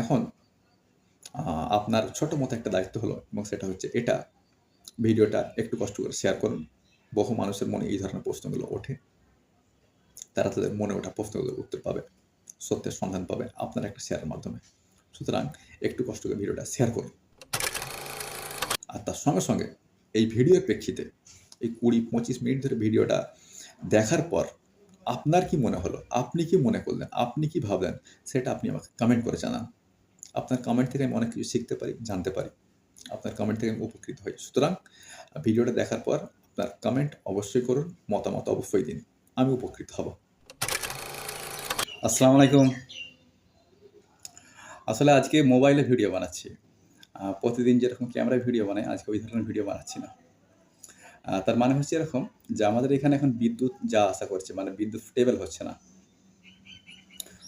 এখন আপনার ছোট মতো একটা দায়িত্ব হলো এবং সেটা হচ্ছে এটা, ভিডিওটা একটু কষ্ট করে শেয়ার করুন। বহু মানুষের মনে এই ধরনের প্রশ্নগুলো ওঠে। তারা তাদের মনে ওঠা প্রশ্নগুলোর উত্তর পাবে, সত্যের সন্ধান পাবে আপনার একটা শেয়ারের মাধ্যমে। সুতরাং একটু কষ্ট করে ভিডিওটা শেয়ার করুন। আর তার সঙ্গে সঙ্গে এই ভিডিওর প্রেক্ষিতে এই কুড়ি, পঁচিশ মিনিট ধরে ভিডিওটা দেখার পর আপনার কি মনে হলো? আপনি কি মনে করলেন? আপনি কি ভাবলেন? সেটা আপনি আমাকে কমেন্ট করে জানান। আপনার কমেন্ট থেকে আমি অনেক কিছু শিখতে পারি, জানতে পারি। আপনার কমেন্ট থেকে আমি উপকৃত হই। সুতরাং, ভিডিওটা দেখার পর আপনার কমেন্ট অবশ্যই করুন, মতামত অবশ্যই দিন। আমি উপকৃত হব। আসসালামু আলাইকুম। আসলে আজকে মোবাইলে ভিডিও বানাচ্ছি। প্রতিদিন যেরকম ক্যামেরায় ভিডিও বানাই, আজকে ওই ধরনের ভিডিও বানাচ্ছি না। তার মানে হচ্ছে এরকম যে আমাদের এখানে এখন বিদ্যুৎ যা আশা করছে মানে বিদ্যুৎ স্টেবল হচ্ছে না।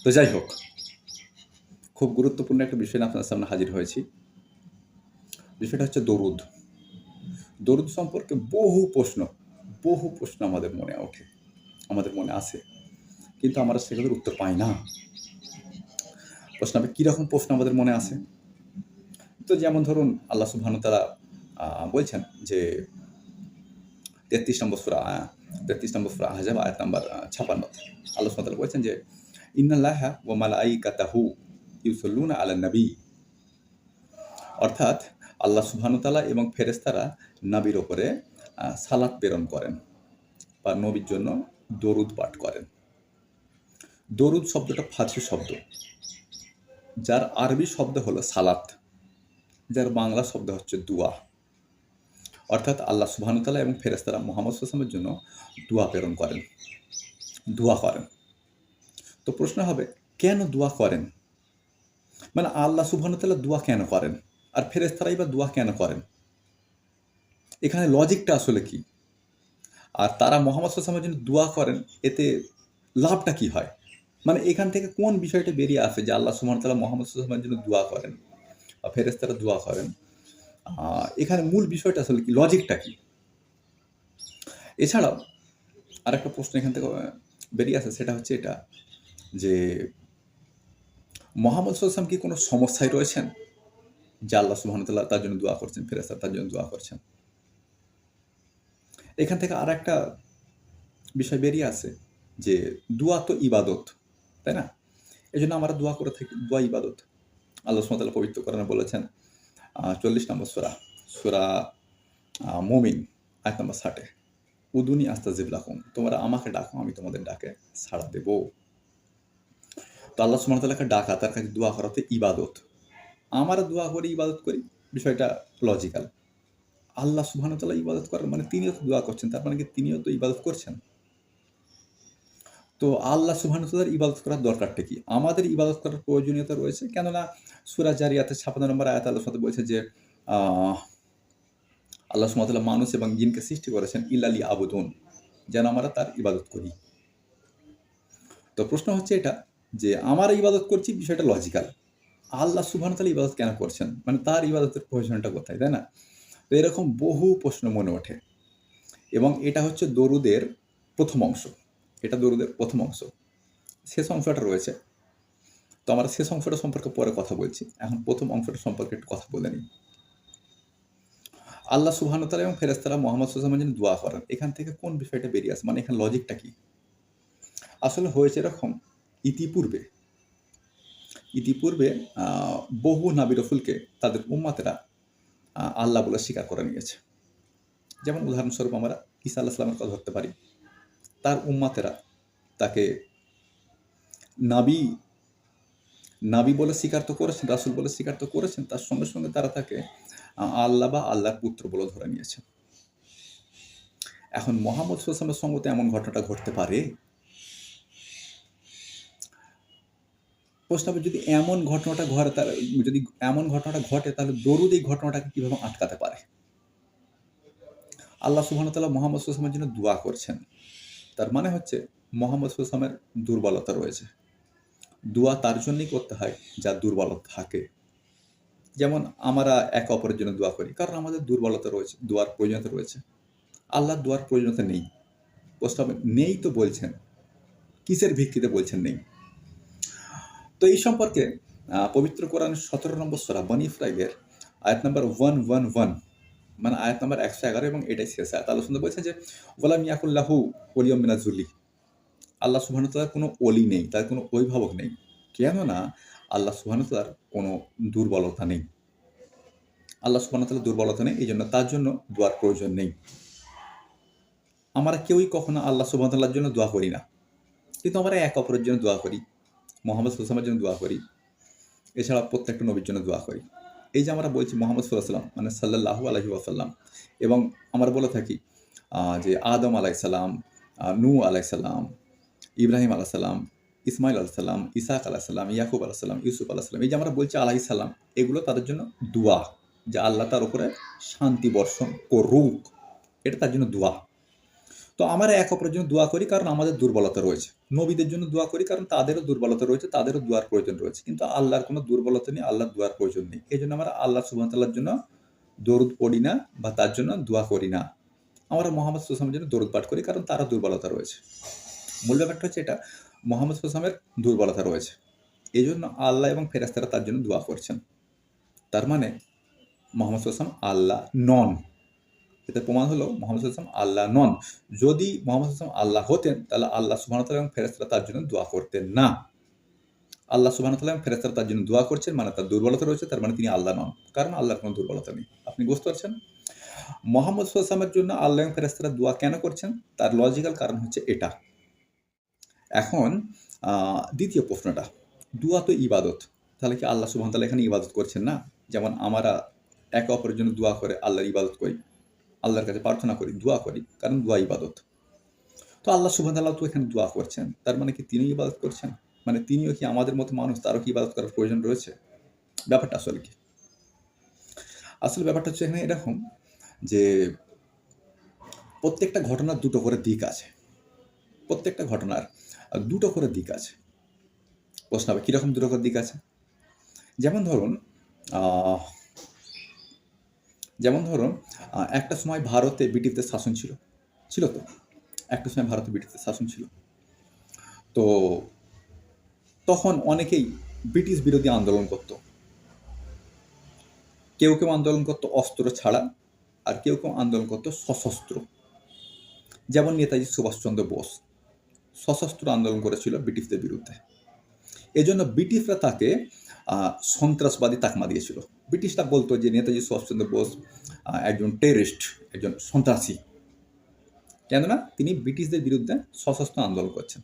তো যাই হোক খুব গুরুত্বপূর্ণ একটা বিষয় নিয়ে আপনার সামনে হাজির হয়েছি। বিষয়টা হচ্ছে দরুদ। দরুদ সম্পর্কে বহু প্রশ্ন বহু প্রশ্ন আমাদের মনে ওঠে, আমাদের মনে আসে কিন্তু আমরা সেগুলোর উত্তর পাই না। প্রশ্ন কীরকম প্রশ্ন আমাদের মনে আসে তো যেমন ধরুন, আল্লাহ সুবহানাহু তারা বলছেন যে তেত্রিশ নম্বর সুরা তেত্রিশ নম্বর সুরা আহজাব আয়াত নম্বর ছাপান্ন আল্লাহ সুবহানাহু তাআলা বলছেন যে, ইন্নাল্লাহ ওয়া মালাইকাতাহু ইউসাল্লুনা আলা নবী। অর্থাৎ আল্লাহ সুবহানাহু তাআলা এবং ফেরেশতারা নবীর ওপরে সালাত প্রেরণ করেন বা নবীর জন্য দরুদ পাঠ করেন। দরুদ শব্দটা ফার্সি শব্দ। যার আরবি শব্দ হলো সালাত, যার বাংলা শব্দ হচ্ছে দুয়া। অর্থাৎ আল্লাহ সুবহানুতালা এবং ফেরেস্তারা মোহাম্মদ সাল্লামের জন্য দোয়া প্রেরণ করেন, দোয়া করেন। তো প্রশ্ন হবে, কেন দোয়া করেন? মানে আল্লাহ সুবহানুতালা দোয়া কেন করেন? আর ফেরেস্তারাই বা দোয়া কেন করেন? এখানে লজিকটা আসলে কি? আর তারা মোহাম্মদ সাল্লামের জন্য দোয়া করেন, এতে লাভটা কি হয়? মানে এখান থেকে কোন বিষয়টা বেরিয়ে আসে যে আল্লাহ সুবহানুতালা মোহাম্মদ সাল্লামের জন্য দোয়া করেন? বা ফেরেস্তারা দোয়া করেন? এখানে মূল বিষয়টা আসলে কি? লজিকটা কি? এছাড়াও আরেকটা প্রশ্ন এখান থেকে বেরিয়ে আসে, সেটা হচ্ছে এটা যে মোহাম্মদ সাল্লাম কি কোনো সমস্যায় রয়েছেন? যে আল্লাহ সুবহানুতাল্লাহ তার জন্য দোয়া করছেন ফেরেস্তা তার জন্য দোয়া করছেন। এখান থেকে আর একটা বিষয় বেরিয়ে আছে যে দোয়া তো ইবাদত, তাই না? এই জন্য আমরা দোয়া করে থাকি, দোয়া ইবাদত। আল্লাহ সুমতাল্লাহ পবিত্র করেন বলেছেন চল্লিশ নম্বর সুরা সুরা মুমিন, আয়াত নম্বর ষাটে, উদুনি আস্তাজিব লাকুম, তোমরা আমাকে ডাকো, আমি তোমাদের ডাকে সাড়া দেব। তো আল্লাহ সুমতাল্লাহকে ডাকা, তার কাছে দোয়া করাতে ইবাদত। আমরা দোয়া করি, ইবাদত করি, বিষয়টা লজিক্যাল আল্লাহ সুবহানাহু ইবাদত করার মানে তিনিও তো দোয়া করছেন, তার মানে কি তিনিও তো ইবাদত করছেন? তো আল্লাহ সুবহানুতালার ইবাদত করার দরকারটা কি? আমাদের ইবাদত করার প্রয়োজনীয়তা রয়েছে, কেননা সুরা জারিয়াতে ছাপান্ন নম্বর আয়াত আল্লাহ সাথে বলছে যে আল্লাহ সুমতাল্লাহ মানুষ এবং জিনকে সৃষ্টি করেছেন ইল্লালি আবুদুন যেন আমরা তার ইবাদত করি। তো প্রশ্ন হচ্ছে এটা যে আমার ইবাদত করছি, বিষয়টা লজিক্যাল আল্লাহ সুবহানুতালা ইবাদত কেন করছেন? মানে তার ইবাদতের প্রয়োজনটা কোথায়, তাই না? তো এরকম বহু প্রশ্ন মনে ওঠে। এবং এটা হচ্ছে দরুদের প্রথম অংশ। এটা দরুদের প্রথম অংশ। শেষ অংশটা রয়েছে। তো আমরা শেষ অংশটা সম্পর্কে পরে কথা বলছি। এখন প্রথম অংশটা সম্পর্কে একটু কথা বলে নিই। আল্লাহ সুবহানুতালা এবং ফেরেস্তারা মোহাম্মদ সুজামের জন্য দোয়া করেন। এখান থেকে কোন বিষয়টা বেরিয়ে আসে? মানে এখানে লজিকটা কি? আসলে হয়েছে এরকম ইতিপূর্বে ইতিপূর্বে বহু নাবি রসুলকে তাদের উম্মাতেরা আল্লাহ বলে স্বীকার করে নিয়েছে। যেমন উদাহরণস্বরূপ আমরা ঈসা আল্লাহ সাল্লামের কথা ধরতে পারি। তার উম্মাতেরা তাকে নাবি নাবি বলে স্বীকার তো করেছেন, রাসুল বলে স্বীকার তো করেছেন, তার সঙ্গে সঙ্গে তারা তাকে আল্লাহ বা আল্লাহর পুত্র বলে ধরে নিয়েছে। এখন মোহাম্মদ সুলসামের সঙ্গে তো এমন ঘটনাটা ঘটতে পারে। প্রশ্ন হবে যদি এমন ঘটনাটা ঘটে তার, যদি এমন ঘটনাটা ঘটে, তাহলে দরুদ এই ঘটনাটাকে কীভাবে আটকাতে পারে? আল্লাহ সুবহানাহু মোহাম্মদ সুলসামের জন্য দোয়া করছেন। তার মানে হচ্ছে মোহাম্মদ সুলসামের দুর্বলতা রয়েছে। দোয়া তার জন্যই করতে হয় যা দুর্বলতা থাকে। যেমন আমরা একে অপরের জন্য দোয়া করি, কারণ আমাদের দুর্বলতা রয়েছে, দোয়ার প্রয়োজনীয়তা রয়েছে। আল্লাহর দোয়ার প্রয়োজনীয়তা নেই। প্রশ্ন নেই তো বলছেন, কিসের ভিত্তিতে বলছেন নেই? তো এই সম্পর্কে পবিত্র কোরআন সতেরো নম্বর সরা বনি ইসরাইলের আয়াত নাম্বার ওয়ান ওয়ান ওয়ান মানে আয়াত নাম্বার একশো এগারো এবং এটাই শেষ আয়াত। আল্লাহ সুন্দর বলছেন যে ওলাম ইয়াকুল্লাহু ওলিয়ম মিনাজুল্লি আল্লাহ সুবাহতালার কোনো অলি নেই, তার কোনো অভিভাবক নেই। কেননা আল্লাহ সুবাহতালার কোনো দুর্বলতা নেই। আল্লাহ সুবাহতালার দুর্বলতা নেই এই জন্য তার জন্য দোয়ার প্রয়োজন নেই। আমরা কেউই কখনো আল্লাহ সুবাহতাল্লার জন্য দোয়া করি না। কিন্তু আমরা এক অপরের জন্য দোয়া করি। মোহাম্মদ সুলসামের জন্য দোয়া করি। এছাড়া প্রত্যেকটা নবীর জন্য দোয়া করি। এই যে আমরা বলছি মোহাম্মদ সাল্লাম মানে সাল্লাহু আলহি আসাল্লাম এবং আমরা বলে থাকি যে আদম আলাইসাল্লাম নূ আলাইসাল্লাম ইব্রাহিম আলাইসাল্লাম ইসমাইল আলাইসাল্লাম ইসাক আলাইসাল্লাম ইয়াকুব আলাইসাল্লাম ইউসুফ আলাইসাল্লাম এই যে আমরা বলছি আলাহি সাল্লাম এগুলো তাদের জন্য দোয়া, যে আল্লাহ তার উপরে শান্তি বর্ষণ করুক, এটা তার জন্য দোয়া। তো আমরা এক অপরের জন্য দোয়া করি, কারণ আমাদের দুর্বলতা রয়েছে। নবীদের জন্য দোয়া করি, কারণ তাদেরও দুর্বলতা রয়েছে, তাদেরও দোয়ার প্রয়োজন রয়েছে। কিন্তু আল্লাহর কোনো দুর্বলতা নেই, আল্লাহর দোয়ার প্রয়োজন নেই। এই জন্য আমরা আল্লাহ সুবাহতাল্লার জন্য দরুদ পড়ি না বা তার জন্য দোয়া করি না। আমরা মোহাম্মদ সুসামের জন্য দরুদ পাঠ করি, কারণ তারও দুর্বলতা রয়েছে। মূল ব্যাপারটা হচ্ছে এটা, মোহাম্মদ সুসামের দুর্বলতা রয়েছে। এই জন্য আল্লাহ এবং ফেরাস্তারা তার জন্য দোয়া করছেন। তার মানে মোহাম্মদ সুসাম আল্লাহ নন। এতে প্রমাণ হলো মোহাম্মদ সাল্লাম আল্লাহ নন। যদি মোহাম্মদ সাল্লাম আল্লাহ হতেন, তাহলে আল্লাহ সুবাহতাল এবং ফেরেস্তারা তার জন্য দোয়া করতেন না। আল্লাহ সুবাহতাল এবং ফেরেস্তারা তার জন্য দোয়া করছেন মানে তার দুর্বলতা রয়েছে, তার মানে তিনি আল্লাহ নন। কারণ আল্লাহর কোনো দুর্বলতা নেই। আপনি বুঝতে পারছেন? মোহাম্মদ সাল্লামের জন্য আল্লাহ এবং ফেরেস্তারা দোয়া কেন করছেন? তার লজিক্যাল কারণ হচ্ছে এটা। এখন দ্বিতীয় প্রশ্নটা, দোয়া তো ইবাদত। তাহলে কি আল্লাহ সুবাহতাল এখানে ইবাদত করছেন না? যেমন আমরা একে অপরের জন্য দোয়া করে আল্লাহর ইবাদত করি। আল্লাহর কাছে প্রার্থনা করি, দোয়া করি, কারণ দোয়া ইবাদত। তো আল্লাহ সুবাহ তো এখানে দোয়া করছেন। তার মানে কি তিনিও ইবাদত করছেন? মানে তিনিও কি আমাদের মতো মানুষ, তারও কি ইবাদত করার প্রয়োজন রয়েছে? ব্যাপারটা আসলে কি? আসলে ব্যাপারটা হচ্ছে এখানে এরকম যে প্রত্যেকটা ঘটনার দুটো করে দিক আছে। প্রত্যেকটা ঘটনার দুটো করে দিক আছে। প্রশ্ন হবে কীরকম দুটো করে দিক আছে? যেমন ধরুন যেমন ধরুন একটা সময় ভারতে ব্রিটিশদের শাসন ছিল। ছিল তো? একটা সময় ভারতে ব্রিটিশদের শাসন ছিল। তো তখন অনেকেই ব্রিটিশ বিরোধী আন্দোলন করত। কেউ কেউ আন্দোলন করত অস্ত্র ছাড়া, আর কেউ কেউ আন্দোলন করত সশস্ত্র। যেমন নেতাজি সুভাষচন্দ্র বোস সশস্ত্র আন্দোলন করেছিল ব্রিটিশদের বিরুদ্ধে। এজন্য ব্রিটিশরা তাকে সন্ত্রাসবাদী তাকমা দিয়েছিল। ব্রিটিশরা বলতো যে, নেতাজি সুভাষচন্দ্র বোস একজন টেরিস্ট একজন সন্ত্রাসী। কেননা তিনি ব্রিটিশদের বিরুদ্ধে সশস্ত্র আন্দোলন করছেন।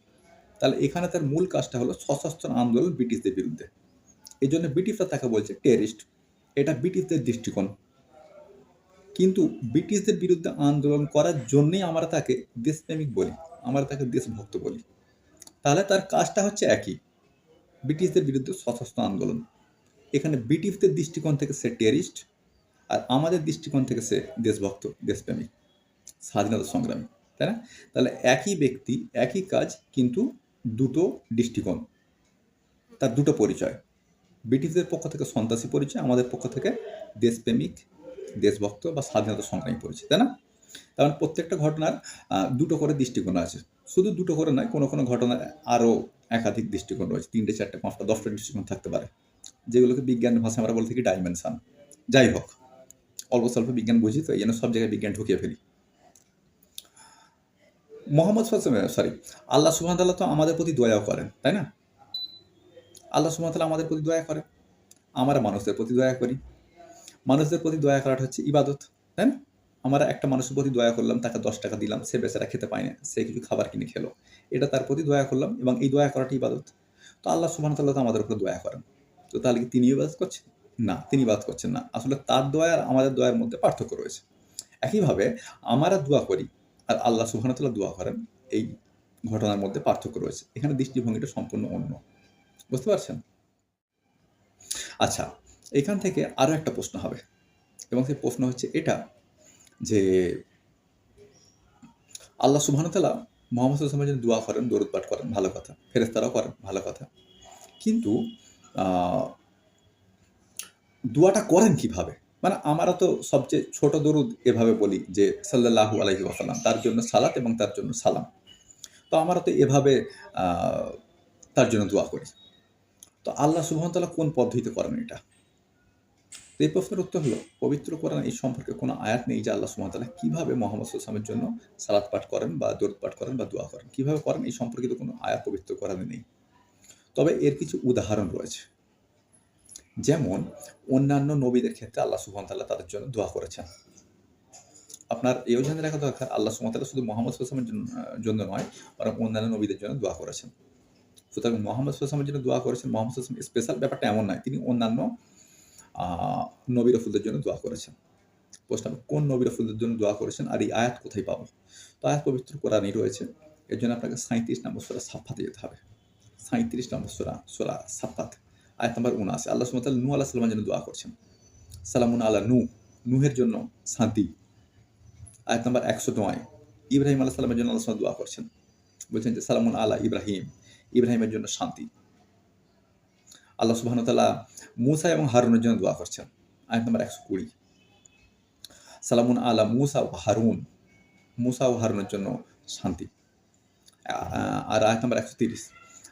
তাহলে এখানে তার মূল কাজটা হলো সশস্ত্র আন্দোলন ব্রিটিশদের বিরুদ্ধে। এই জন্য ব্রিটিশরা তাকে বলছে টেরিস্ট এটা ব্রিটিশদের দৃষ্টিকোণ। কিন্তু ব্রিটিশদের বিরুদ্ধে আন্দোলন করার জন্যই আমরা তাকে দেশপ্রেমিক বলি, আমরা তাকে দেশভক্ত বলি। তাহলে তার কাজটা হচ্ছে একই। ব্রিটিশদের বিরুদ্ধে সশস্ত্র আন্দোলন। এখানে ব্রিটিশদের দৃষ্টিকোণ থেকে সে টেরিস্ট আর আমাদের দৃষ্টিকোণ থেকে সে দেশভক্ত দেশপ্রেমিক স্বাধীনতা সংগ্রামী, তাই না? তাহলে একই ব্যক্তি, একই কাজ, কিন্তু দুটো দৃষ্টিকোণ। তার দুটো পরিচয়। ব্রিটিশদের পক্ষ থেকে সন্ত্রাসী পরিচয়, আমাদের পক্ষ থেকে দেশপ্রেমিক, দেশভক্ত বা স্বাধীনতা সংগ্রামী পরিচয়, তাই না? কারণ প্রত্যেকটা ঘটনার দুটো করে দৃষ্টিকোণ আছে। শুধু দুটো করে নয়, কোনো কোনো ঘটনার আরও একাধিক দৃষ্টিকোণ রয়েছে, তিনটে, চারটে, পাঁচটা, দশটা দৃষ্টিকোণ থাকতে পারে, যেগুলোকে বিজ্ঞানের ভাষায় আমরা বলে থাকি ডাইমেনশন যাই হোক, অল্প স্বল্প বিজ্ঞান বুঝি তো, এই জন্য সব জায়গায় বিজ্ঞান ঢুকিয়ে ফেলি। মোহাম্মদ সরি, আল্লাহ সুহামতাল্লাহ তো আমাদের প্রতি দয়াও করেন, তাই না? আল্লাহ সুহামতাল্লাহ আমাদের প্রতি দয়া করে আমরা মানুষদের প্রতি দয়া করি। মানুষদের প্রতি দয়া করাটা হচ্ছে ইবাদত, তাই না? আমরা একটা মানুষের প্রতি দয়া করলাম, তাকে দশ টাকা দিলাম, সে বেচারা খেতে পায় না, সে কিছু খাবার কিনে খেলো। এটা তার প্রতি দয়া করলাম এবং এই দয়া করাটা ইবাদত। তো আল্লাহ সুবাহতাল্লাহ তো আমাদের উপরে দয়া করেন। তো তাহলে কি তিনি ইবাদত করছেন? না, তিনি ইবাদত করছেন না। আসলে তার দয়া আর আমাদের দয়ার মধ্যে পার্থক্য রয়েছে। একইভাবে আমরা দোয়া করি আর আল্লাহ সুবাহতাল্লাহ দোয়া করেন, এই ঘটনার মধ্যে পার্থক্য রয়েছে। এখানে দৃষ্টিভঙ্গিটা সম্পূর্ণ অন্য। বুঝতে পারছেন? আচ্ছা এখান থেকে আরও একটা প্রশ্ন হবে। এবং সেই প্রশ্ন হচ্ছে এটা যে আল্লাহ সুবহানতাল্লাহ মোহাম্মদ সাল্লামের জন্য দোয়া করেন, দরুদ পাঠ করেন, ভালো কথা। ফেরেস্তারাও করেন, ভালো কথা। কিন্তু দোয়াটা করেন কীভাবে? মানে আমরা তো সবচেয়ে ছোট দরুদ এভাবে বলি যে সাল্লাল্লাহু আলাইহি ওয়াসাল্লাম, তার জন্য সালাত এবং তার জন্য সালাম। তো আমরা তো এভাবে তার জন্য দোয়া করি। তো আল্লাহ সুবহানতাল্লাহ কোন পদ্ধতিতে করেন এটা? এই প্রশ্নের উত্তর হলো, পবিত্র কোরআন এই সম্পর্কে কোনো আয়াত নেই যে আল্লাহ সুবহানতাল্লাহ কীভাবে মোহাম্মদ সাল্লামের জন্য সালাত পাঠ করেন বা দরুদ পাঠ করেন বা দোয়া করেন। কীভাবে করেন এই সম্পর্কিত কোনো আয়াত পবিত্র কোরআনে নেই। তবে এর কিছু উদাহরণ রয়েছে। যেমন, অন্যান্য নবীদের ক্ষেত্রে আল্লাহ সুবহানতাল্লাহ তাদের জন্য দোয়া করেছেন। আপনার এও জেনে রাখা দরকার, আল্লাহ সুবহানতাল্লাহ শুধু মোহাম্মদ সাল্লামের জন্য নয়, বরং অন্যান্য নবীদের জন্য দোয়া করেছেন। সুতরাং মোহাম্মদ সাল্লামের জন্য দোয়া করেছেন। মোহাম্মদ সাল্লাম স্পেশাল ব্যাপারটা এমন নয়, তিনি অন্যান্য নবী রফুলদের জন্য দোয়া করেছেন। প্রশ্ন কোন নবী রফুলদের জন্য দোয়া করেছেন আর এই আয়াত কোথায় পাবো? তো আয়াত পবিত্র কোরআনই রয়েছে। এর জন্য আপনাকে সাঁত্রিশ নম্বর সোরা সাফাতে যেতে হবে। সাঁত্রিশ নম্বর সোরা সোরা সাফাত, আয়াত নম্বর উনআশি। আল্লাহ সুমতাল নু আল্লাহ সাল্লামের জন্য দোয়া করছেন। সালামুন আল্লাহ নু নুহের জন্য শান্তি। আয়াত নম্বর একশো নয়। ইব্রাহিম আল্লাহ সাল্লামের জন্য আল্লাহ দোয়া করছেন। বলছেন যে সালামুন আলা ইব্রাহিম, ইব্রাহিমের জন্য শান্তি। আল্লাহ সুবাহন তাল্লাহ মুসা এবং হারুনের জন্য দোয়া করছেন। আয়াত নম্বর একশো কুড়ি। সালামুন আলা মুসা ও হারুন। মুসা ও হারুনের জন্য শান্তি। আর আয়াত নম্বর একশো তিরিশ।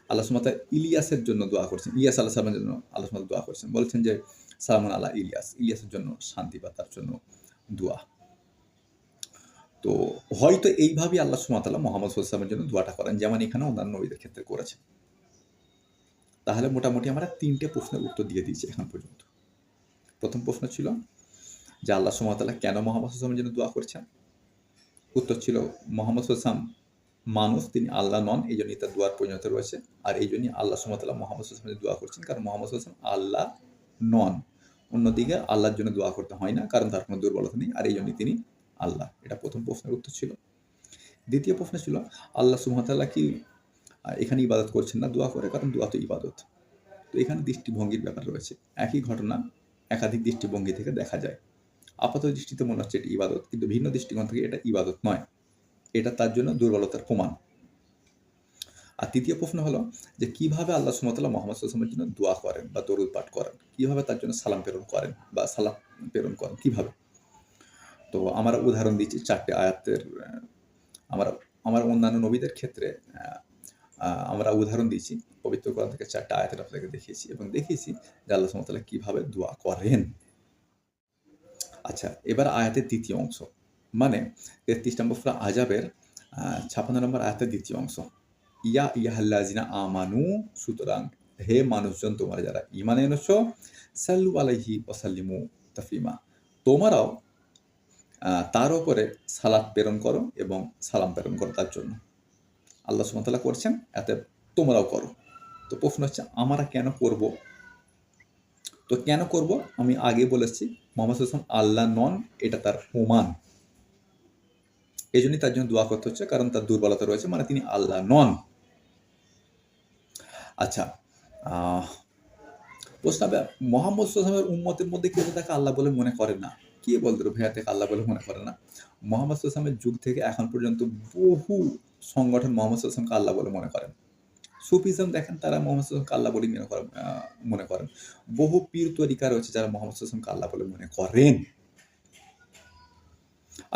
আল্লাহ সুমাতা ইলিয়াসের জন্য দোয়া করছেন। ইলিয়াস আল্লাহ সালামের জন্য আল্লাহ সুমাতা দোয়া করছেন। বলছেন যে, সালামুন আলা ইলিয়াস। ইলিয়াসের জন্য শান্তি বা তার জন্য দোয়া। তো হয়তো এইভাবেই আল্লাহ সুমাতাল্লাহ মোহাম্মদ সাল্লামের জন্য দোয়াটা করেন, যেমন এখানে অন্যান্য নবীদের ক্ষেত্রে করেছেন। তাহলে মোটামুটি আমরা তিনটে প্রশ্নের উত্তর দিয়ে দিয়েছি এখন পর্যন্ত। প্রথম প্রশ্ন ছিল যে আল্লাহ সুমতাল্লাহ কেন মোহাম্মদ হাসামের জন্য দোয়া করছেন? উত্তর ছিল মোহাম্মদ হাসাম মানুষ, তিনি আল্লাহ নন, এই জন্যই তার দোয়ার পরিণত রয়েছে। আর এই জন্যই আল্লাহ সুমতাল্লাহ মোহাম্মদ হাসামের দোয়া করছেন, কারণ মোহাম্মদ হাসাম আল্লাহ নন। অন্যদিকে আল্লাহর জন্য দোয়া করতে হয় না, কারণ তার কোনো দুর্বলতা নেই, আর এই জন্যই তিনি আল্লাহ। এটা প্রথম প্রশ্নের উত্তর ছিল। দ্বিতীয় প্রশ্ন ছিল, আল্লাহ সুমতাল্লাহ কি আহ, এখানে ইবাদত করছেন না দোয়া করে কারণ দোয়া তো ইবাদত। তো এখানে দৃষ্টিভঙ্গির ব্যাপার রয়েছে। একই ঘটনা একাধিক দৃষ্টিভঙ্গি থেকে দেখা যায়। আপাত দৃষ্টিতে মনে হচ্ছে এটি ইবাদত কিন্তু ভিন্ন দৃষ্টিকোণ থেকে এটা ইবাদত নয়। এটা তার জন্য দুর্বলতার প্রমাণ। আর তৃতীয় প্রশ্ন হলো যে কীভাবে আল্লাহ সুমতাল্লাহ মোহাম্মদ সাল্লামের জন্য দোয়া করেন বা দরুদ পাঠ করেন? কীভাবে তার জন্য সালাম প্রেরণ করেন বা সালাম প্রেরণ করেন? কীভাবে? তো আমরা উদাহরণ দিচ্ছি চারটে আয়াতের আমরা আমার অন্যান্য নবীদের ক্ষেত্রে আমরা উদাহরণ দিয়েছি, পবিত্র কোরআন থেকে চারটে আয়াতের আপনাকে দেখিয়েছি এবং দেখিয়েছি যে আল্লাহ সুমতাল্লাহ কীভাবে দোয়া করেন। আচ্ছা এবার আয়াতের দ্বিতীয় অংশ মানে তেত্রিশ নম্বর সুরা আজাবের ছাপান্ন নম্বর আয়াতের দ্বিতীয় অংশ। ইয়া ইয়াহাল্লাজিনা আমানু, সুতরাং হে মানুষজন, তোমরা যারা ইমান এনেছো, সাল্লু আলাইহি ওসাল্লিমু তাফলিমা তোমরাও তার উপরে সালাত প্রেরণ করো এবং সালাম প্রেরণ করো তার জন্য। আল্লাহ সুমতাল্লাহ করছেন, এতে তোমরাও করো। তো প্রশ্ন হচ্ছে, আমরা কেন করব? তো কেন করব? আমি আগে বলেছি, মোহাম্মদ হাসান আল্লাহ নন, এটা তার প্রমাণ। এই জন্যই তার জন্য দোয়া করতে হচ্ছে, কারণ তার দুর্বলতা রয়েছে মানে তিনি আল্লাহ নন। আচ্ছা প্রশ্ন হবে, মোহাম্মদ সাল্লামের উম্মতের মধ্যে কেউ তাকে আল্লাহ বলে মনে করে না? কে বলতে ভাইয়া থেকে আল্লাহ বলে মনে করে না? মোহাম্মদ সাল্লামের যুগ থেকে এখন পর্যন্ত বহু সংগঠন মোহাম্মদ সাল্লামকে আল্লাহ বলে মনে করেন। সুফিজম দেখেন, তারা মোহাম্মদ সাল্লামকে আল্লাহ বলে মনে করেন মনে করেন। বহু পীর তরিকা রয়েছে যারা মোহাম্মদ সাল্লামকে আল্লাহ বলে মনে করেন।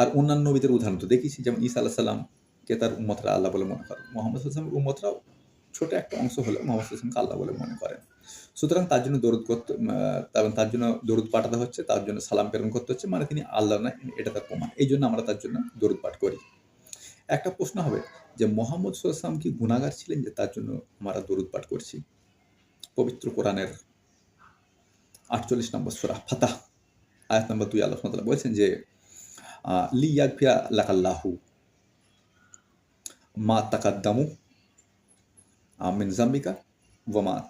আর অন্যান্য নবীদের উদাহরণ তো দেখিছি, যেমন ঈসা আল্লাহ সাল্লামকে তার উম্মতরা আল্লাহ বলে মনে করেন। মোহাম্মদ সাল্লামের উম্মতরাও ছোট একটা অংশ হলে মোহাম্মদ সাল্লামকে আল্লাহ বলে মনে করেন। সুতরাং তার জন্য দরুদ করতে তার- জন্য দরুদ পাঠাতে হচ্ছে তার জন্য সালাম প্রেরণ করতে হচ্ছে মানে তিনি আল্লাহ না এটা তার প্রমাণ। এই জন্য আমরা তার জন্য দরুদ পাঠ করি। একটা প্রশ্ন হবে যে মোহাম্মদ সাল্লাম কি গুণাগার ছিলেন যে তার জন্য আমরা দরুদ পাঠ করছি? পবিত্র কোরআনের আটচল্লিশ নম্বর সুরা ফাতাহ আয়াত নম্বর দুই আল্লাহ ওয়া বলছেন যে লি ইয়াগফিরা লাকাল্লাহু মা তাকাদ্দামু আহ, মিন জাম্বিকা ওয়া মা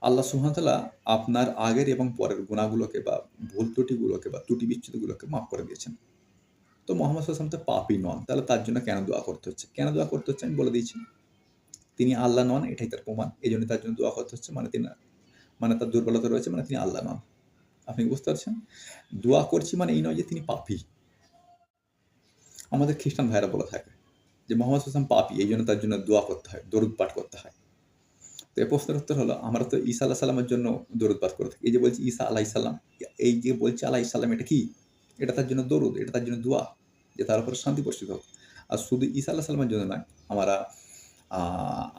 আল্লাহ ওয়া আপনার আগের এবং পরের গুণাগুলোকে বা ভুল ত্রুটিগুলোকে বা ত্রুটি বিচ্ছুতিগুলোকে মাফ করে দিয়েছেন। তো মোহাম্মদ সাল্লাম তো পাপই নন। তাহলে তার জন্য কেন দোয়া করতে হচ্ছে? কেন দোয়া করতে হচ্ছে আমি বলে দিয়েছি। তিনি আল্লাহ নন, এটাই তার প্রমাণ। এই জন্য তার জন্য দোয়া করতে হচ্ছে মানে তিনি মানে তার দুর্বলতা রয়েছে মানে তিনি আল্লাহ নন। আপনি বুঝতে পারছেন? দোয়া করছি মানে এই নয় যে তিনি পাপি। আমাদের খ্রিস্টান ভাইরা বলে থাকে যে মোহাম্মদ হাসান পাপি এই জন্য তার জন্য দোয়া করতে হয়, দরুদ পাঠ করতে হয়। তো এই প্রশ্নের উত্তর হলো আমরা তো ঈসা আল্লাহ সাল্লামের জন্য দরুদ পাঠ করে থাকি এই যে বলছি ঈসা আলাহ ইসাল্লাম এই যে বলছে আলাহ ইসাল্লাম এটা কি এটা তার জন্য দরুদ এটা তার জন্য দোয়া যে তার উপরে শান্তি বর্ষিত হোক আর শুধু ঈসা আল্লাহ সাল্লামের জন্য নয় আমরা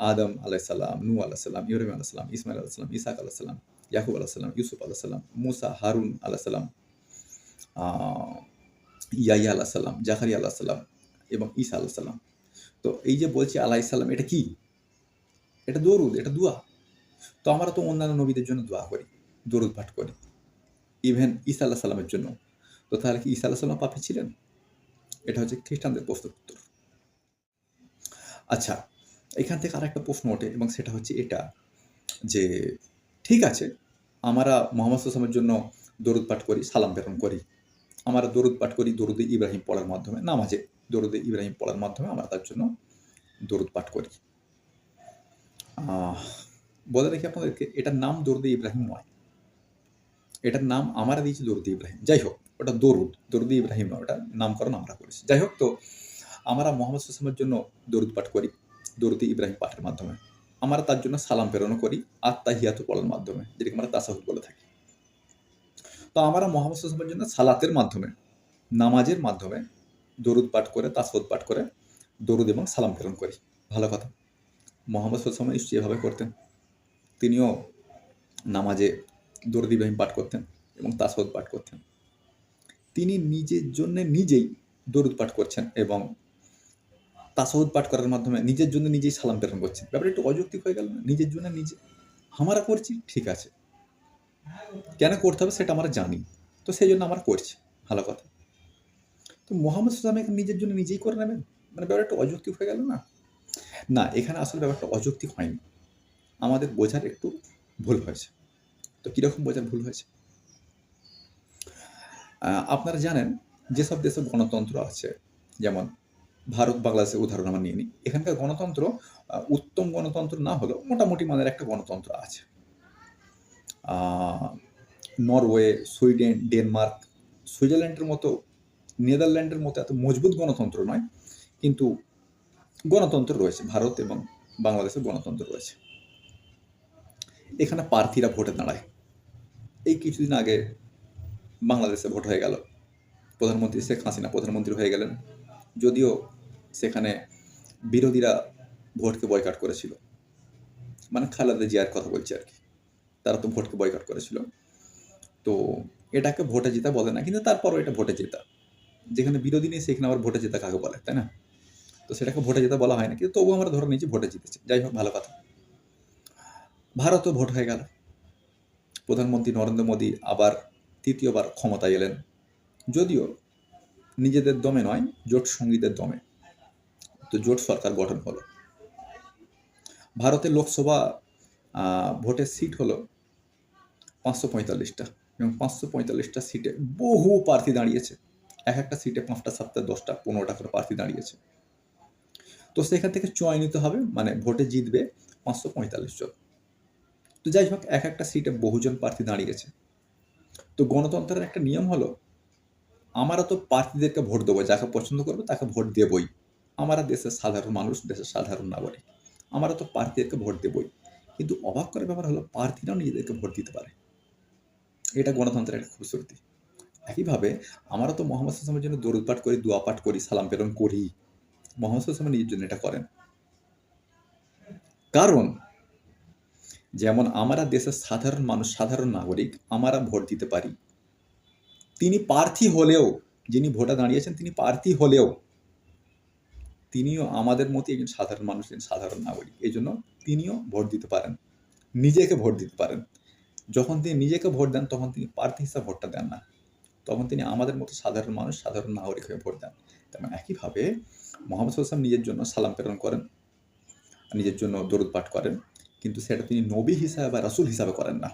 আদম আলাইসাল্লাম নু আলাহিসাল্লাম ইব্রাহিম আলাহিসাল্লাম ইসমাইল আলাহিসাল্লাম ইসাক আলাহিসাল্লাম ইয়াকুব আলাহিসাল্লাম ইউসুফ আলাহিসাল্লাম মুসা হারুন আলাহিসাল্লাম ইয়াইয়া আলাহিসাল্লাম জাকারিয়া আলাহিসাল্লাম এবং ঈসা আলাহিসাল্লাম তো এই যে বলছি আলাইসাল্লাম এটা কি এটা দরুদ, এটা দোয়া। তো আমরা তো অন্যান্য নবীদের জন্য দোয়া করি, দরুদ পাঠ করি। ইভেন ঈসা আল্লাহ সাল্লামের জন্য। তো তাহলে কি ঈসা আল্লাহ সাল্লাম পাপি ছিলেন? এটা হচ্ছে খ্রিস্টানদের প্রশ্নের উত্তর। আচ্ছা এখান থেকে আর একটা প্রশ্ন ওঠে, এবং সেটা হচ্ছে এটা যে, ঠিক আছে, আমরা মোহাম্মদ সাল্লামের জন্য দরুদ পাঠ করি, সালাম প্রেরণ করি। আমরা দরুদ পাঠ করি দরুদে ইব্রাহিম পড়ার মাধ্যমে, নামাজে দরুদে ইব্রাহিম পড়ার মাধ্যমে আমরা তার জন্য দরুদ পাঠ করি। বলে রাখি আপনাদেরকে, এটার নাম দরুদে ইব্রাহিম নয়। এটার নাম আমরা দিয়েছি দরুদ ইব্রাহিম। যাই হোক, ওটা দরুদ দরুদ ইব্রাহিম নয়, ওটা নামকরণ আমরা করেছি। যাই হোক, তো আমরা মোহাম্মদ সুসলামের জন্য দরুদ পাঠ করি দরুদ ইব্রাহিম পাঠের মাধ্যমে। আমরা তার জন্য সালাম প্রেরণ করি আর তাহিয়াত পড়ার মাধ্যমে, যেটাকে আমরা তাসাহুদ বলে থাকি। তো আমরা মোহাম্মদ সুসলামের জন্য সালাতের মাধ্যমে, নামাজের মাধ্যমে দরুদ পাঠ করে, তাসাহুদ পাঠ করে দরুদ এবং সালাম প্রেরণ করি। ভালো কথা। মোহাম্মদ নিশ্চয়ই এভাবে করতেন। তিনিও নামাজে দরুদ পাঠ করতেন এবং তাসাহুদ পাঠ করতেন। তিনি নিজের জন্য নিজেই দরুদ পাঠ করছেন এবং তাসাহুদ পাঠ করার মাধ্যমে নিজের জন্য নিজেই সালাম প্রেরণ করছেন। ব্যাপারটা একটু অযৌক্তিক হয়ে গেল না? নিজের জন্য নিজে আমরা করছি, ঠিক আছে। কেন করতে হবে সেটা আমরা জানি। তো সেই জন্য আমরা করছি, ভালো কথা। তো মোহাম্মদ এখানে নিজের জন্য নিজেই করে নেবেন? মানে ব্যাপারটা একটু অযৌক্তিক হয়ে গেল না? না, এখানে আসলে ব্যাপারটা অযৌক্তিক হয়নি। আমাদের বোঝার একটু ভুল হয়েছে। তো কীরকম বোঝার ভুল হয়েছে? আপনারা জানেন, যেসব দেশে গণতন্ত্র আছে, যেমন ভারত বাংলাদেশের উদাহরণ আমরা নিয়ে নিই, এখানকার গণতন্ত্র উত্তম গণতন্ত্র না হলেও মোটামুটি মানের একটা গণতন্ত্র আছে। নরওয়ে, সুইডেন, ডেনমার্ক, সুইজারল্যান্ডের মতো, নেদারল্যান্ডের মতো এত মজবুত গণতন্ত্র নয়, কিন্তু গণতন্ত্র রয়েছে, ভারত এবং বাংলাদেশের গণতন্ত্র রয়েছে। এখানে প্রার্থীরা ভোটে দাঁড়ায়। এই কিছুদিন আগে বাংলাদেশে ভোট হয়ে গেল। প্রধানমন্ত্রী শেখ হাসিনা প্রধানমন্ত্রী হয়ে গেলেন। যদিও সেখানে বিরোধীরা ভোটকে বয়কাট করেছিল। মানে খালেদা জিয়ার কথা বলছি আর কি। তারা তো ভোটকে বয়কাট করেছিল। তো এটাকে ভোটে জেতা বলে না, কিন্তু তারপরও এটা ভোটে জেতা। যেখানে বিরোধী নেই, সেখানে আবার ভোটে জেতা কাকে বলে, তাই না? তো সেটাকে ভোটে জেতা বলা হয় না কিন্তু তবুও আমরা ধরে নিয়েছি ভোটে জিতেছে। যাই হোক, ভালো কথা। ভারতও ভোট হয়ে গেল। প্রধানমন্ত্রী নরেন্দ্র মোদী আবার তৃতীয়বার ক্ষমতায় এলেন। যদিও নিজেদের দমে নয়, জোট সঙ্গীদের দমে। তো জোট সরকার গঠন হলো। ভারতের লোকসভা ভোটের সিট হলো পাঁচশো পঁয়তাল্লিশটা। এবং পাঁচশো পঁয়তাল্লিশটা সিটে বহু প্রার্থী দাঁড়িয়েছে। এক একটা সিটে পাঁচটা, সাতটা, দশটা, পনেরোটা করে প্রার্থী দাঁড়িয়েছে। তো সেখান থেকে চয়নিত হবে মানে ভোটে জিতবে পাঁচশো পঁয়তাল্লিশ জন। তো যাই হোক, এক একটা সিটে বহুজন প্রার্থী দাঁড়িয়েছে তো গণতন্ত্রের একটা নিয়ম হলো, আমরা তো প্রার্থীদেরকে ভোট দেবো, যাকে পছন্দ করবে তাকে ভোট দেবই। আমরা দেশের সাধারণ মানুষ, দেশের সাধারণ নাগরিক। আমরা তো প্রার্থীদেরকে ভোট দেবই। কিন্তু অবাক করার ব্যাপার হলো, প্রার্থীরাও নিজেদেরকে ভোট দিতে পারে। এটা গণতন্ত্রের একটা খুবসুরতি। একইভাবে, আমরা তো মোহাম্মদ হাসামের জন্য দরুদ পাঠ করি, দোয়া পাঠ করি, সালাম প্রেরণ করি। মোহাম্মদ হাসাম নিজের জন্য এটা করেন। কারণ, যেমন আমরা দেশের সাধারণ মানুষ, সাধারণ নাগরিক, আমরা ভোট দিতে পারি। তিনি প্রার্থী হলেও, যিনি ভোটে দাঁড়িয়েছেন, তিনি প্রার্থী হলেও, তিনিও আমাদের মতো একজন সাধারণ মানুষ সাধারণ নাগরিক। এই জন্য তিনিও ভোট দিতে পারেন। নিজেকে ভোট দিতে পারেন। যখন তিনি নিজেকে ভোট দেন, তখন তিনি প্রার্থী হিসাবে ভোটটা দেন না। তখন তিনি আমাদের মতো সাধারণ মানুষ, সাধারণ নাগরিক হয়ে ভোট দেন। তেমন একইভাবে মোহাম্মদ হোসেন নিজের জন্য সালাম প্রেরণ করেন, নিজের জন্য দরুদ পাঠ করেন, কিন্তু সেটা তিনি নবী হিসাবে বা রাসুল হিসাবে করেন না।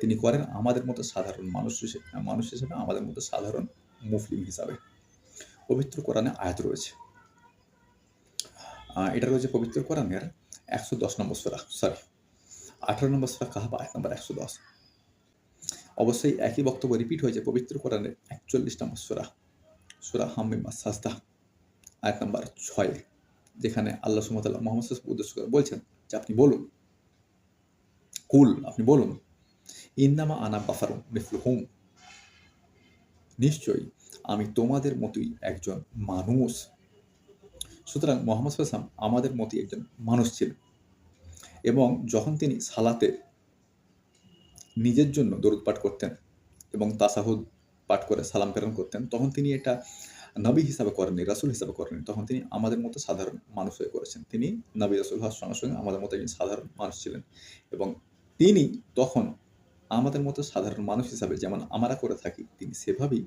তিনি করেন আমাদের মতো সাধারণ মানুষ হিসেবে মানুষ হিসেবে, আমাদের মতো সাধারণ মুসলিম হিসাবে। পবিত্র কোরআনে আয়াত রয়েছে। এটা রয়েছে পবিত্র কোরআনের একশো দশ নম্বর সোরা, সরি, আঠারো নম্বর সোরা কাহাব আয়াত নম্বর একশো দশ। অবশ্যই একই বক্তব্য রিপিট হয়েছে পবিত্র কোরআনের একচল্লিশ নম্বর সোরা সোরা হামিমা সাজদা। আয়াত নম্বর ছয়, যেখানে আল্লাহ সুমতাল্লাহ মোহাম্মদ উদ্দেশ্য করে বলছেন যে আপনি বলুন, কুল আপনি বলুন, ইন্নামা আনা বাফারুম মিফলু হুম নিশ্চয়ই আমি তোমাদের মতোই একজন মানুষ। সুতরাং মোহাম্মদ সাল্লাম আমাদের মতোই একজন মানুষ ছিলেন এবং যখন তিনি সালাতে নিজের জন্য দরুদ পাঠ করতেন এবং তাসাহুদ পাঠ করে সালাম প্রেরণ করতেন, তখন তিনি এটা নবী হিসাবে করেননি, রাসুল হিসাবে করেননি, তখন তিনি আমাদের মতো সাধারণ মানুষ হয়ে করেছেন। তিনি নবী রাসুল হওয়ার সঙ্গে সঙ্গে আমাদের মতো একজন সাধারণ মানুষ ছিলেন। এবং তিনি তখন আমাদের মতো সাধারণ মানুষ হিসাবে যেমন আমরা করে থাকি, তিনি সেভাবেই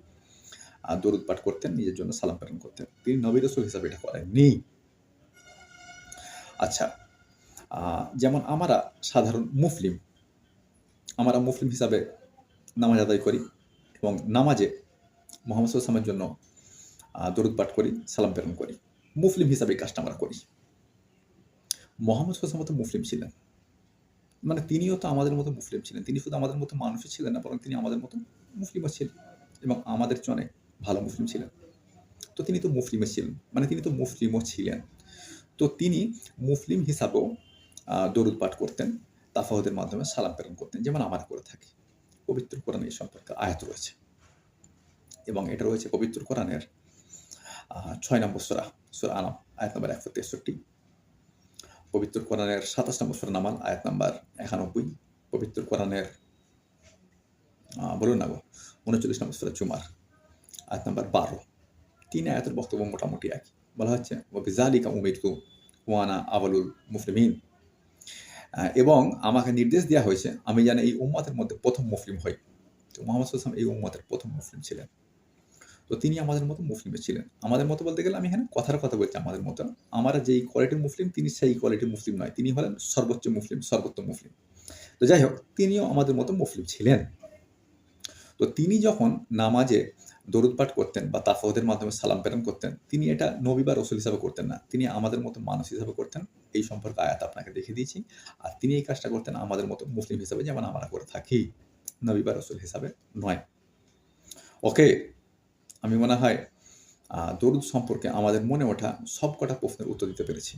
দরুদ পাঠ করতেন, নিজের জন্য সালাম প্রেরণ করতেন। তিনি নবী রসুল হিসাবে এটা করেননি। আচ্ছা যেমন আমরা সাধারণ মুসলিম, আমরা মুসলিম হিসাবে নামাজ আদায় করি এবং নামাজে মোহাম্মদ সাল্লামের জন্য দরুদ পাঠ করি, সালাম প্রেরণ করি, মুসলিম হিসাবে কাজটা আমরা করি। মোহাম্মদ সাল্লাম মতো মুসলিম ছিলেন। মানে তিনিও তো আমাদের মতো মুসলিম ছিলেন। তিনি শুধু আমাদের মতো মানুষই ছিলেন না, বরং তিনি আমাদের মতো মুসলিমও ছিলেন এবং আমাদের অনেক ভালো মুসলিম ছিলেন। তো তিনি তো মুসলিমও ছিলেন মানে তিনি তো মুসলিমও ছিলেন। তো তিনি মুসলিম হিসাবেও দরুদ পাঠ করতেন, তাফাহুদের মাধ্যমে সালাম প্রেরণ করতেন, যেমন আমরা করে থাকি। পবিত্র কোরআন এই সম্পর্কে আয়াত রয়েছে। এবং এটা রয়েছে পবিত্র কোরআনের ছয় নম্বর সোরা সোরা আনাম, আয়াত নম্বর একশো তেষট্টি। পবিত্র কোরআনের সাতাশ নম্বর সোরা নামাল, আয়াত নম্বর একানব্বই। পবিত্র কোরআনের বলুন না গো, উনচল্লিশ নম্বর সোরা চুমার আয়াত নম্বর বারো। তিন আয়াতের বক্তব্য মোটামুটি একই। বলা হচ্ছে বিজালিকা উমিরতু ওয়ানা আবলুল মুসলিমিন। এবং আমাকে নির্দেশ দেওয়া হয়েছে, আমি যেন এই উম্মতের মধ্যে প্রথম মুসলিম হই। তো মোহাম্মদ সাল্লাম এই উম্মতের প্রথম মুসলিম ছিলেন। তো তিনি আমাদের মতো মুসলিমে ছিলেন। আমাদের মতো বলতে গেলে আমি এখানে কথার কথা বলছি আমাদের মতো। আমরা যেই কোয়ালিটির মুসলিম, তিনি সেই কোয়ালিটির মুসলিম নয়। তিনি হলেন সর্বোচ্চ মুসলিম, সর্বোত্তম মুসলিম। তো যাই হোক, তিনিও আমাদের মতো মুসলিম ছিলেন। তো তিনি যখন নামাজে দরুদ পাঠ করতেন বা তাফাহুদের মাধ্যমে সালাম প্রেরণ করতেন, তিনি এটা নবী বা রসুল হিসাবে করতেন না। তিনি আমাদের মতো মানুষ হিসাবে করতেন। এই সম্পর্কে আয়াত আপনাকে দেখিয়ে দিয়েছি। আর তিনি এই কাজটা করতেন আমাদের মতো মুসলিম হিসাবে যেমন আমরা করে থাকি। নবী বা রসুল হিসাবে নয়। ওকে আমি মনে হয় দরুদ সম্পর্কে আমাদের মনে ওঠা সব কটা প্রশ্নের উত্তর দিতে পেরেছি।